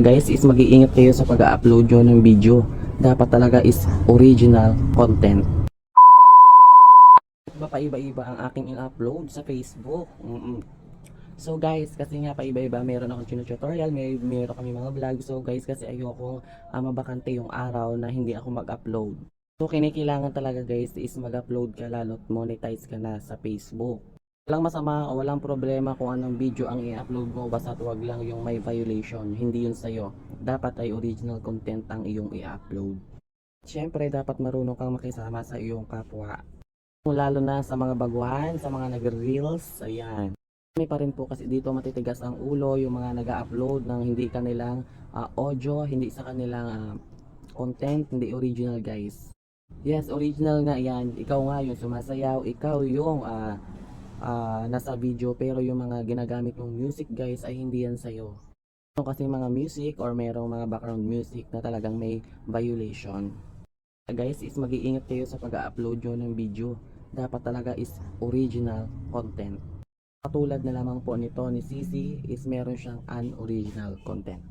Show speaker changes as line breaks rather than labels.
guys is mag-iingat kayo sa pag-upload nyo ng video. Dapat talaga is original content. Ba paiba-iba ang aking in-upload sa Facebook. Mm-mm. So guys, kasi nga paiba-iba, meron akong tutorial, may meron kami mga vlog. So guys, kasi ayoko uh, mabakante yung araw na hindi ako mag-upload. So kinikilangan talaga guys is mag-upload ka lalo't monetize ka na sa Facebook. Walang masama o walang problema kung anong video ang i-upload mo basta wag lang yung may violation, hindi yun sa'yo. Dapat ay original content ang iyong i-upload. Siyempre, dapat marunong kang makisama sa iyong kapwa. Lalo na sa mga baguhan, sa mga nag-reels, ayan. May pa rin po kasi dito matitigas ang ulo yung mga nag-upload ng hindi kanilang ah, audio, hindi sa kanilang ah, content, hindi original guys. Yes, original nga yan. Ikaw nga yung sumasayaw, ikaw yung ah, ah, nasa video pero yung mga ginagamit mong music guys ay hindi yan sa'yo. Meron kasi mga music or merong mga background music na talagang may violation. Guys, is mag-iingat kayo sa pag-upload nyo ng video. Dapat talaga is original content. Katulad na lamang po nito ni Sisi is meron siyang unoriginal content.